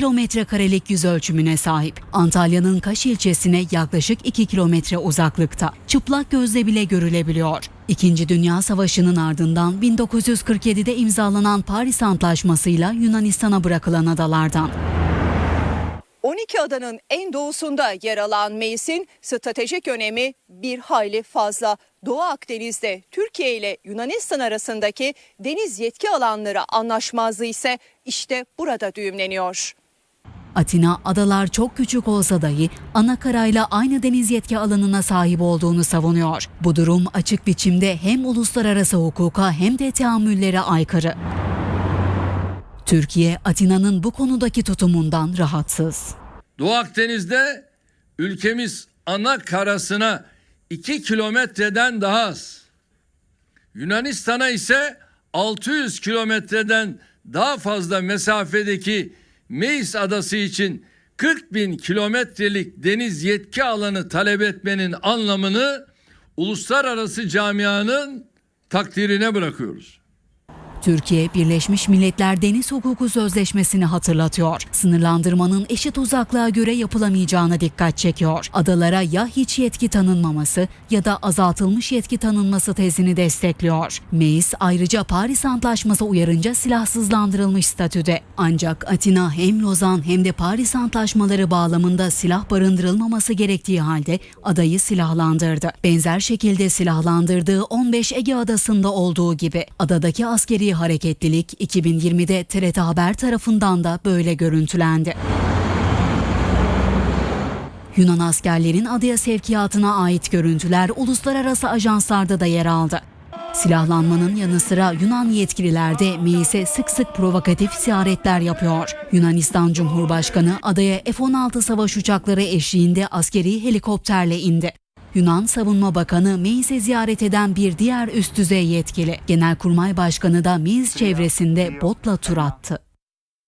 kilometre karelik yüz ölçümüne sahip. Antalya'nın Kaş ilçesine yaklaşık 2 kilometre uzaklıkta. Çıplak gözle bile görülebiliyor. İkinci Dünya Savaşı'nın ardından 1947'de imzalanan Paris Antlaşması'yla Yunanistan'a bırakılan adalardan. 12 adanın en doğusunda yer alan Meis'in stratejik önemi bir hayli fazla. Doğu Akdeniz'de Türkiye ile Yunanistan arasındaki deniz yetki alanları anlaşmazlığı ise işte burada düğümleniyor. Atina adalar çok küçük olsa dahi ana karayla aynı deniz yetki alanına sahip olduğunu savunuyor. Bu durum açık biçimde hem uluslararası hukuka hem de teamüllere aykırı. Türkiye, Atina'nın bu konudaki tutumundan rahatsız. Doğu Akdeniz'de ülkemiz ana karasına 2 kilometreden daha az. Yunanistan'a ise 600 kilometreden daha fazla mesafedeki Meis adası için 40 bin kilometrelik deniz yetki alanı talep etmenin anlamını uluslararası camianın takdirine bırakıyoruz. Türkiye, Birleşmiş Milletler Deniz Hukuku Sözleşmesi'ni hatırlatıyor. Sınırlandırmanın eşit uzaklığa göre yapılamayacağına dikkat çekiyor. Adalara ya hiç yetki tanınmaması ya da azaltılmış yetki tanınması tezini destekliyor. Meis ayrıca Paris Antlaşması uyarınca silahsızlandırılmış statüde. Ancak Atina hem Lozan hem de Paris Antlaşmaları bağlamında silah barındırılmaması gerektiği halde adayı silahlandırdı. Benzer şekilde silahlandırdığı 15 Ege adasında olduğu gibi adadaki askeri hareketlilik 2020'de TRT Haber tarafından da böyle görüntülendi. Yunan askerlerin adaya sevkiyatına ait görüntüler uluslararası ajanslarda da yer aldı. Silahlanmanın yanı sıra Yunan yetkililer de Meis'e sık sık provokatif ziyaretler yapıyor. Yunanistan Cumhurbaşkanı adaya F-16 savaş uçakları eşliğinde askeri helikopterle indi. Yunan Savunma Bakanı Meis'e ziyaret eden bir diğer üst düzey yetkili. Genelkurmay Başkanı da Meis çevresinde botla tur attı.